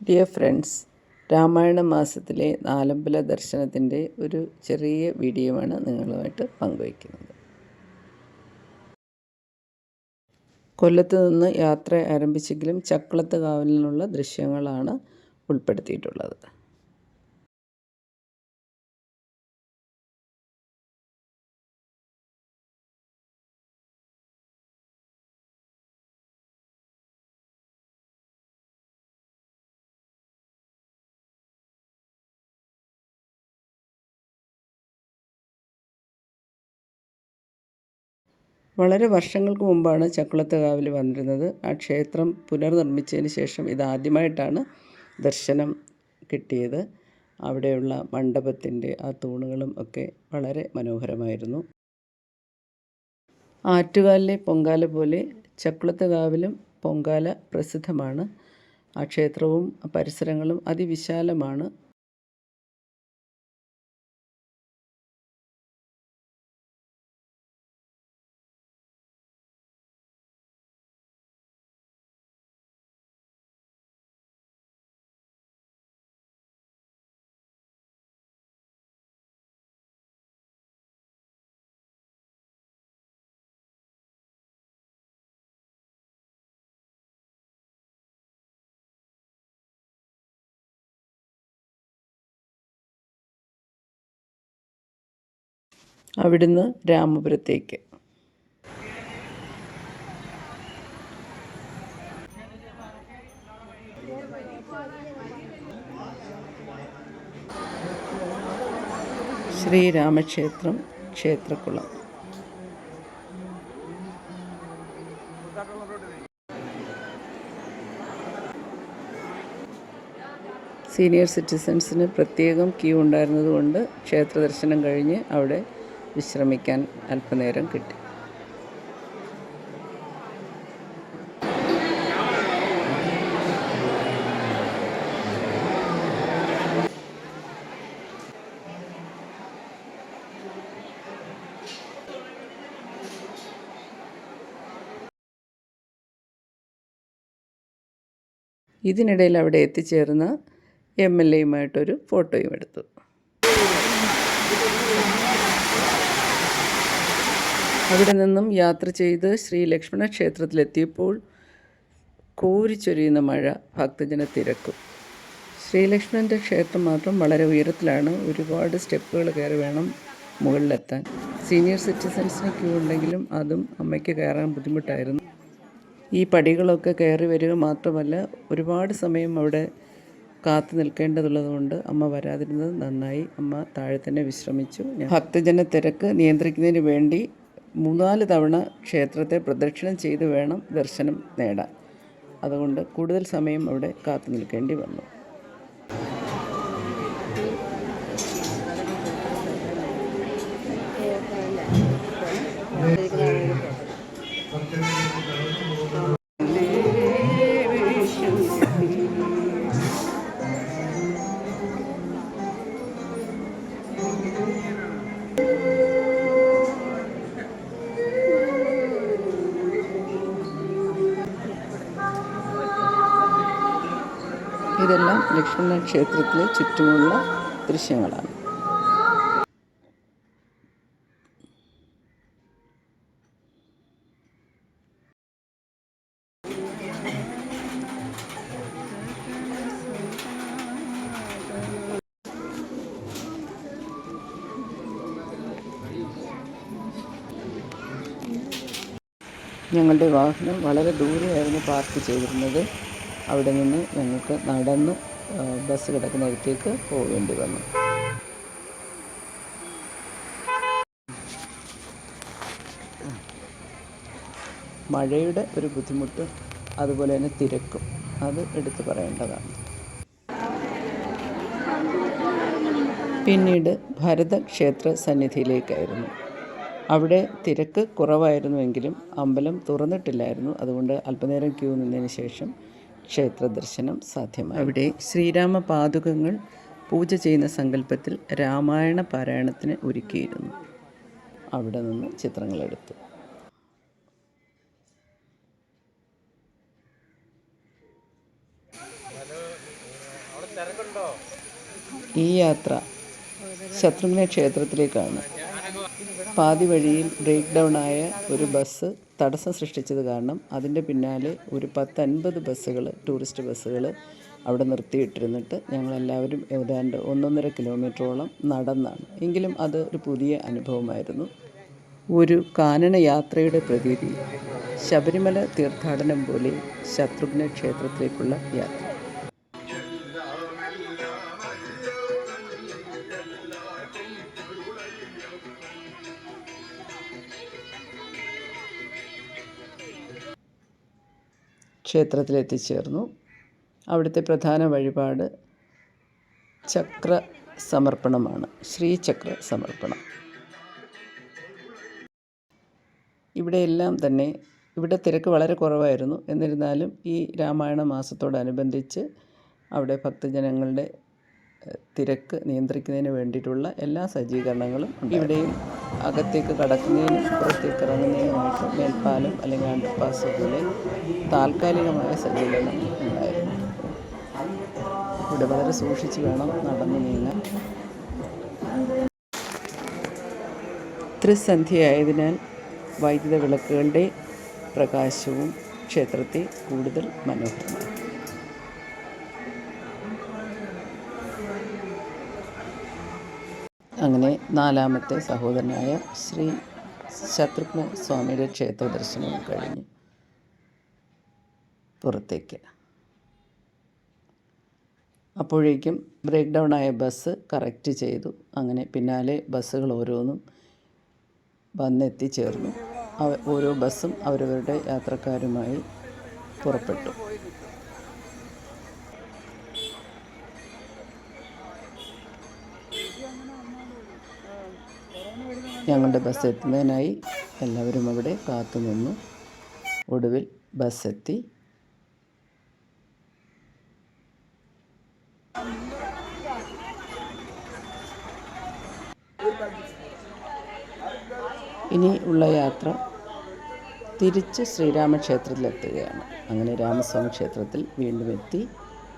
Dear friends Ramayana മാസത്തിലെ നാലമ്പല ദർശനത്തിന്റെ ഒരു ചെറിയ വീഡിയോയാണ് നിങ്ങളുമായിട്ട് പങ്കുവയ്ക്കുന്നത്. കൊല്ലത്ത് നിന്ന് യാത്ര ആരംഭിച്ചെങ്കിലും ചക്കുളത്ത് കാവിൽ നിന്നുള്ള ദൃശ്യങ്ങളാണ് ഉൾപ്പെടുത്തിയിട്ടുള്ളത്. വളരെ വർഷങ്ങൾക്ക് മുമ്പാണ് ചക്കുളത്ത് കാവിൽ വന്നിരുന്നത്. ആ ക്ഷേത്രം പുനർനിർമ്മിച്ചതിന് ശേഷം ഇതാദ്യമായിട്ടാണ് ദർശനം കിട്ടിയത്. അവിടെയുള്ള മണ്ഡപത്തിന്റെ ആ തൂണുകളും ഒക്കെ വളരെ മനോഹരമായിരുന്നു. ആറ്റുകാലിലെ പൊങ്കാല പോലെ ചക്കുളത്ത് കാവിലും പൊങ്കാല പ്രസിദ്ധമാണ്. ആ ക്ഷേത്രവും പരിസരങ്ങളും അതിവിശാലമാണ്. അവിടുന്ന് രാമപുരത്തേക്ക്. ശ്രീരാമക്ഷേത്രം ക്ഷേത്രക്കുളം സീനിയർ സിറ്റിസൺസിന് പ്രത്യേകം ക്യൂ ഉണ്ടായിരുന്നതുകൊണ്ട് ക്ഷേത്ര ദർശനം കഴിഞ്ഞ് അവിടെ വിശ്രമിക്കാൻ അല്പനേരം കിട്ടി. ഇതിനിടയിൽ അവിടെ എത്തിച്ചേർന്ന എം എൽ എയുമായിട്ടൊരു ഫോട്ടോയും എടുത്തു. അവിടെ നിന്നും യാത്ര ചെയ്ത് ശ്രീ ലക്ഷ്മണ ക്ഷേത്രത്തിലെത്തിയപ്പോൾ കോരിച്ചൊരിയുന്ന മഴ ഭക്തജന തിരക്കും. ശ്രീലക്ഷ്മണന്റെ ക്ഷേത്രം മാത്രം വളരെ ഉയരത്തിലാണ്. ഒരുപാട് സ്റ്റെപ്പുകൾ കയറി വേണം മുകളിലെത്താൻ. സീനിയർ സിറ്റിസൻസിന് ക്യൂ ഉണ്ടെങ്കിലും അതും അമ്മയ്ക്ക് കയറാൻ ബുദ്ധിമുട്ടായിരുന്നു. ഈ പടികളൊക്കെ കയറി വരിക മാത്രമല്ല ഒരുപാട് സമയം അവിടെ കാത്തു നിൽക്കേണ്ടതുള്ളതുകൊണ്ട് അമ്മ വരാതിരുന്നത് നന്നായി. അമ്മ താഴെ തന്നെ വിശ്രമിച്ചു. ഭക്തജന തിരക്ക് നിയന്ത്രിക്കുന്നതിന് വേണ്ടി മൂന്നാൽ തവണ ക്ഷേത്രത്തെ പ്രദക്ഷിണം ചെയ്ത് വേണം ദർശനം നേടാൻ. അതുകൊണ്ട് കൂടുതൽ സമയം അവിടെ കാത്തു നിൽക്കേണ്ടി വന്നു. ഇതെല്ലാം ലക്ഷ്മണ ക്ഷേത്രത്തിലെ ചുറ്റുമുള്ള ദൃശ്യങ്ങളാണ്. ഞങ്ങളുടെ വാഹനം വളരെ ദൂരെയായിരുന്നു പാർക്ക് ചെയ്തിരുന്നത്. അവിടെ നിന്ന് ഞങ്ങൾക്ക് നടന്ന് ബസ് കിടക്കുന്നിടത്തേക്ക് പോകേണ്ടി വന്നു. മഴയുടെ ഒരു ബുദ്ധിമുട്ട് അതുപോലെ തന്നെ തിരക്കും. അത് എടുത്തു പറയേണ്ടതാണ്. പിന്നീട് ഭരതക്ഷേത്ര സന്നിധിയിലേക്കായിരുന്നു. അവിടെ തിരക്ക് കുറവായിരുന്നുവെങ്കിലും അമ്പലം തുറന്നിട്ടില്ലായിരുന്നു. അതുകൊണ്ട് അല്പനേരം ക്യൂ നിന്നതിന് ശേഷം ക്ഷേത്ര ദർശനം സാധ്യമായി. അവിടെ ശ്രീരാമ പാതുകങ്ങൾ പൂജ ചെയ്യുന്ന സങ്കല്പത്തിൽ രാമായണ പാരായണത്തിന് ഒരുക്കിയിരുന്നു. അവിടെ നിന്ന് ചിത്രങ്ങളെടുത്തു ഈ യാത്ര ശത്രുഘ്ന ക്ഷേത്രത്തിലേക്കാണ്. പാതി വഴിയിൽ ബ്രേക്ക് ഡൗൺ ആയ ഒരു ബസ് തടസ്സം സൃഷ്ടിച്ചത് കാരണം അതിന്റെ പിന്നാലെ ഒരു പത്തൻപത് ബസ്സുകൾ ടൂറിസ്റ്റ് ബസ്സുകൾ അവിടെ നിർത്തിയിട്ടിരുന്നിട്ട് ഞങ്ങളെല്ലാവരും ഏതാണ്ട് ഒന്നൊന്നര കിലോമീറ്ററോളം നടന്നാണ്. എങ്കിലും അത് ഒരു പുതിയ അനുഭവമായിരുന്നു. ഒരു കാനന യാത്രയുടെ പ്രതീതി ശബരിമല തീർത്ഥാടനം പോലെ ശത്രുഘ്ന ക്ഷേത്രത്തിലേക്കുള്ള യാത്ര. ക്ഷേത്രത്തിലെത്തിച്ചേർന്നു. അവിടുത്തെ പ്രധാന വഴിപാട് ചക്ര സമർപ്പണമാണ് ശ്രീചക്ര സമർപ്പണം ഇവിടെയെല്ലാം തന്നെ ഇവിടെ തിരക്ക് വളരെ കുറവായിരുന്നു. എന്നിരുന്നാലും ഈ രാമായണ മാസത്തോടനുബന്ധിച്ച് അവിടെ ഭക്തജനങ്ങളുടെ തിരക്ക് നിയന്ത്രിക്കുന്നതിന് വേണ്ടിയിട്ടുള്ള എല്ലാ സജ്ജീകരണങ്ങളും ഇവിടെയും അകത്തേക്ക് കടക്കുന്നതിനും പുറത്തേക്ക് ഇറങ്ങുന്നതിനുമായിട്ട് മേൽപ്പാലം അല്ലെങ്കിൽ അണ്ടർപാസ് പോലെ താൽക്കാലികമായ സജ്ജീകരണം ഉണ്ടായിരുന്നു. ഇവിടെ വളരെ സൂക്ഷിച്ച് വേണം നടന്നു നീങ്ങാൻ. ത്രിസന്ധ്യയായതിനാൽ വൈദ്യുത വിളക്കുകളുടെ പ്രകാശവും ക്ഷേത്രത്തെ കൂടുതൽ മനോഹരമാക്കി. നാലാമത്തെ സഹോദരനായ ശ്രീ ശത്രുഘ്ന സ്വാമിയുടെ ക്ഷേത്ര ദർശനവും കഴിഞ്ഞു പുറത്തേക്ക്. അപ്പോഴേക്കും ബ്രേക്ക് ഡൗൺ ആയ ബസ് കറക്റ്റ് ചെയ്തു. അങ്ങനെ പിന്നാലെ ബസ്സുകൾ ഓരോന്നും വന്നെത്തിച്ചേർന്നു. ഓരോ ബസ്സും അവരവരുടെ യാത്രക്കാരുമായി പുറപ്പെട്ടു. ഞങ്ങളുടെ ബസ് എത്തുന്നതിനായി എല്ലാവരും അവിടെ കാത്തു നിന്നു. ഒടുവിൽ ബസ് എത്തി. ഇനി ഉള്ള യാത്ര തിരിച്ച് ശ്രീരാമക്ഷേത്രത്തിലെത്തുകയാണ്. അങ്ങനെ രാമസ്വാമി ക്ഷേത്രത്തിൽ വീണ്ടും എത്തി.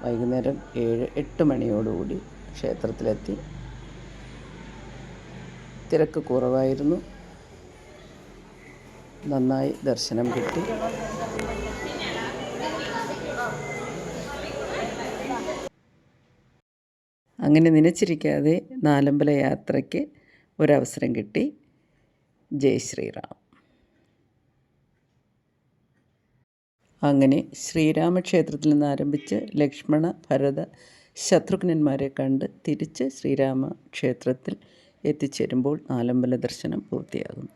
വൈകുന്നേരം ഏഴ് എട്ട് മണിയോടുകൂടി ക്ഷേത്രത്തിലെത്തി. തിരക്ക് കുറവായിരുന്നു. നന്നായി ദർശനം കിട്ടി. അങ്ങനെ നനച്ചിരിക്കാതെ നാലമ്പല യാത്രയ്ക്ക് ഒരവസരം കിട്ടി. ജയ് ശ്രീറാം. അങ്ങനെ ശ്രീരാമക്ഷേത്രത്തിൽ നിന്ന് ആരംഭിച്ച് ലക്ഷ്മണ ഭരത ശത്രുഘ്നന്മാരെ കണ്ട് തിരിച്ച് ശ്രീരാമ ക്ഷേത്രത്തിൽ എത്തിച്ചേരുമ്പോൾ നാലമ്പല ദർശനം പൂർത്തിയാകുന്നു.